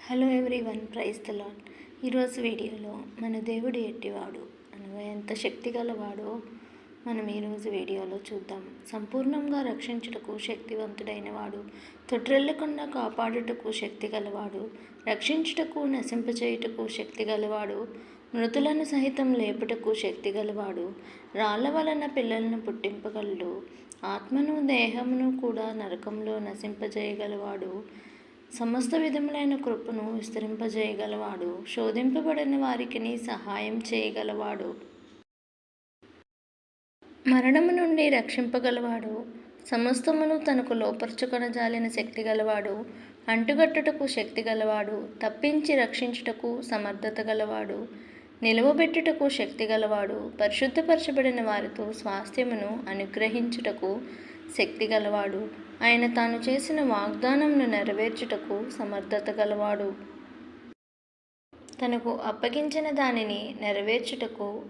Hello everyone praise the Lord ఈరోజు వీడియోలో మన దేవుడు ఎట్టివాడు అనగా ఎంత శక్తి గలవాడో మనం ఈరోజు వీడియోలో చూద్దాం. సంపూర్ణంగా రక్షించుటకు శక్తివంతుడైన వాడు తొట్రెళ్ళకుండా కాపాడుటకు శక్తి గలవాడు రక్షించుటకు నశింపచేయుటకు శక్తి గలవాడు మృతులను సహితం లేపుటకు శక్తి గలవాడు రాళ్ళ వలన పిల్లలను పుట్టింపగలడు ఆత్మను దేహమును కూడా నరకంలో నశింపజేయగలవాడు సమస్త విధములైన కృపను విస్తరింపజేయగలవాడు. శోధింపబడిన వారికి సహాయం చేయగలవాడు. మరణము నుండి రక్షింపగలవాడు. సమస్తమును తనకు లోపరుచుకొనజాలిన శక్తి గలవాడు. అంటుగట్టుటకు శక్తి గలవాడు. తప్పించి రక్షించుటకు సమర్థత గలవాడు. నిలువబెట్టుటకు శక్తి గలవాడు. పరిశుద్ధపరచబడిన వారితో స్వాస్థ్యమును అనుగ్రహించుటకు శక్తి గలవాడు. ఆయన తాను చేసిన వాగ్దానంను నెరవేర్చుటకు సమర్థత గలవాడు. తనకు అప్పగించిన దానిని నెరవేర్చుటకు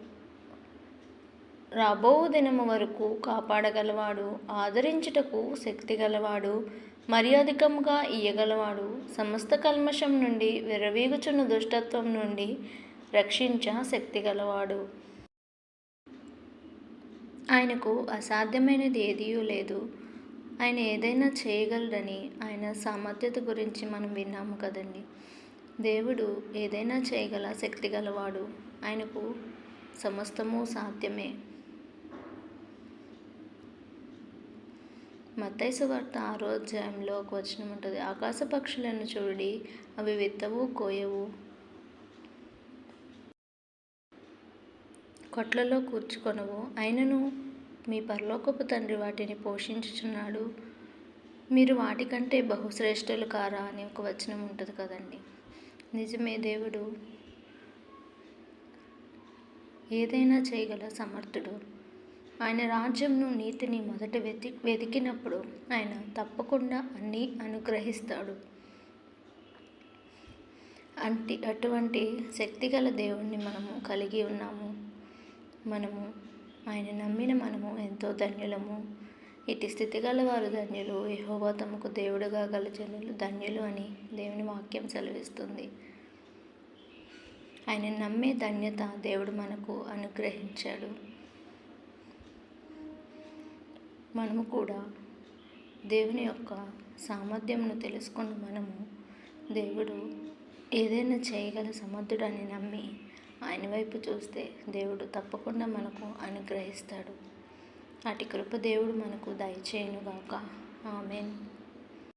రాబో దినము వరకు కాపాడగలవాడు. ఆదరించుటకు శక్తి గలవాడు. మర్యాదికముగా ఇయ్యగలవాడు. సమస్త కల్మషం నుండి విరవీగుచున్న దుష్టత్వం నుండి రక్షించ శక్తి గలవాడు. ఆయనకు అసాధ్యమైనది ఏదీయూ లేదు. ఆయన ఏదైనా చేయగలడని ఆయన సామర్థ్యత గురించి మనం విన్నాము కదండి. దేవుడు ఏదైనా చేయగల శక్తి గలవాడు. ఆయనకు సమస్తము సాధ్యమే. మత్తైసు వార్త ఆరో అధ్యాయంలో ఒక వచనం ఉంటుంది. ఆకాశ పక్షులను చూడి అవి విత్తవు కోయవు. కొట్లలో కూర్చుకొనవు అయినను మీ పరలోకపు తండ్రి వాటిని పోషించుచున్నాడు. మీరు వాటికంటే బహుశ్రేష్ఠులు కారా అని ఒక వచనం ఉంటుంది కదండి. నిజమే దేవుడు. ఏదైనా చేయగల సమర్థుడు. ఆయన రాజ్యంను నీతిని మొదట వెతి వెతికినప్పుడు ఆయన తప్పకుండా అన్నీ అనుగ్రహిస్తాడు. అంటే అటువంటి శక్తిగల దేవుణ్ణి మనము కలిగి ఉన్నాము. మనము ఆయన నమ్మిన మనము ఎంతో ధన్యులము. ఇటు స్థితి గల వారు ధన్యులు. యహోవా తమకు దేవుడుగా గల జనులు ధన్యులు అని దేవుని వాక్యం సెలవిస్తుంది. ఆయన నమ్మే ధన్యత దేవుడు మనకు అనుగ్రహించాడు. మనము కూడా దేవుని యొక్క సామర్థ్యంను తెలుసుకున్న మనము దేవుడు ఏదైనా చేయగల సమర్థుడని నమ్మి ఆయన వైపు చూస్తే దేవుడు తప్పకుండా మనకు అనుగ్రహిస్తాడు. అటు కృప దేవుడు మనకు దయచేయునుగాక. ఆమెన్.